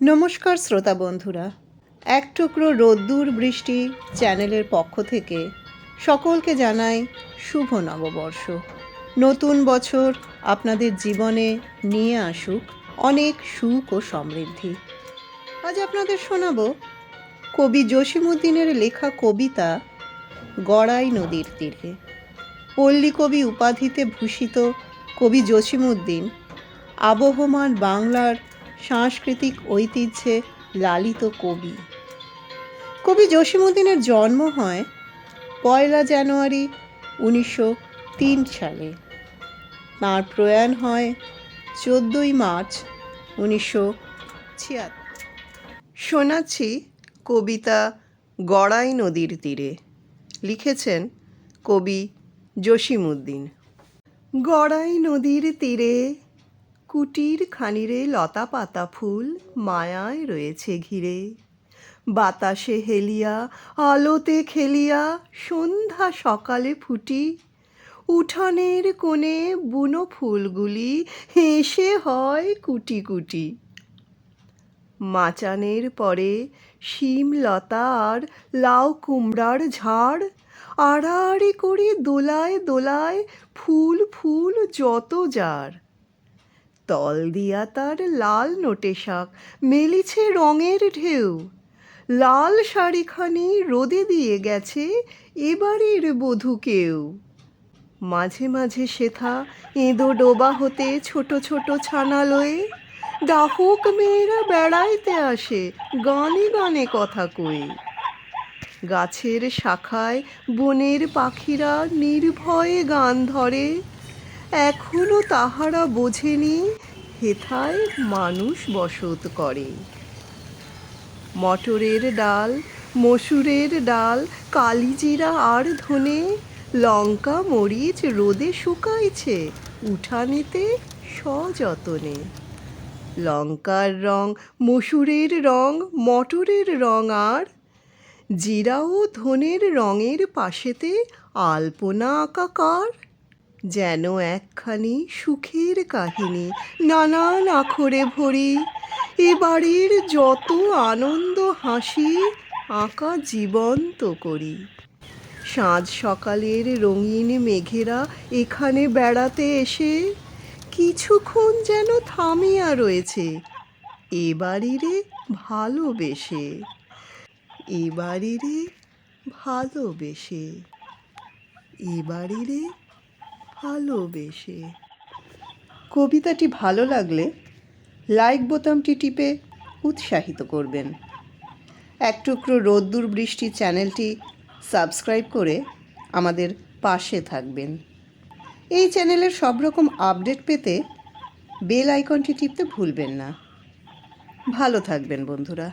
নমস্কার শ্রোতা বন্ধুরা। এক টুকরো রোদ্দুর বৃষ্টি চ্যানেলের পক্ষ থেকে সকলকে জানাই শুভ নববর্ষ। নতুন বছর আপনাদের জীবনে নিয়ে আসুক অনেক সুখ ও সমৃদ্ধি। আজ আপনাদের শোনাব কবি জসিমুদ্দিনের লেখা কবিতা গড়াই নদীর তীরে। পল্লী কবি উপাধিতে ভূষিত কবি জসিমুদ্দিন আবহমান বাংলার সাংস্কৃতিক ঐতিহ্যে লালিত কবি। কবি জসিমুদ্দিনের জন্ম হয় পয়লা জানুয়ারি উনিশশো তিন সালে। তাঁর প্রয়াণ হয় চোদ্দোই মার্চ উনিশশো ছিয়াত্তর। শোনাচ্ছি কবিতা গড়াই নদীর তীরে লিখেছেন কবি জসিমুদ্দিন গড়াই নদীর তীরে কুটির খানিরে লতা পাতা ফুল মায়ায় রয়েছে ঘিরে। বাতাসে হেলিয়া, আলোতে খেলিয়া সন্ধ্যা সকালে ফুটি। উঠানের কোণে বুনো ফুলগুলি হেসে হয় কুটি কুটি। মাচানের পরে শিম লতা আর লাউ কুমড়ার ঝাড়, আড়াআড়ি করে দোলায় দোলায় ফুল ফুল যত যার। তল দিয়া তার লাল নোটে শাক, মেলিছে রঙের ঢেউ। লাল শাড়িখানি রোদে দিয়ে গেছে এবারের বধূ কেউ। মাঝে মাঝে শেথা এঁদো ডোবা হতে ছোট ছোট ছানা লয়ে ডাহুক মেয়েরা বেড়াইতে আসে গানে গানে কথা কয়ে। গাছের শাখায় বনের পাখিরা নির্ভয়ে গান ধরে এখনও তাহারা বোঝেনি হেথায় মানুষ বসত করে। মটরের ডাল, মসুরের ডাল, কালিজিরা আর ধনে, লঙ্কা মরিচ রোদে শুকাইছে উঠানেতে সযতনে। লঙ্কার রং, মসুরের রং, মটরের রং আর জিরা ও ধনের রঙের পাশেতে আলপনা আঁকাকার যেন একখানি সুখের কাহিনী নানান আখরে ভরি। এবারের যত আনন্দ হাসি আঁকা জীবন্ত করি। সাঁঝ সকালের রঙিন মেঘেরা এখানে বেড়াতে এসে কিছুক্ষণ যেন থামিয়া রয়েছে। এবারিরে ভালোবেসে। এবারিরে ভালোবেসে। এবারিরে ভালোবেসে। কবিতাটি ভালো লাগলে লাইক বোতামটি টিপে উৎসাহিত করবেন। এক টুকরো রোদ্দুর বৃষ্টি চ্যানেলটি সাবস্ক্রাইব করে আমাদের পাশে থাকবেন। এই চ্যানেলের সব রকম আপডেট পেতে বেল আইকনটি টিপতে ভুলবেন না। ভালো থাকবেন, বন্ধুরা।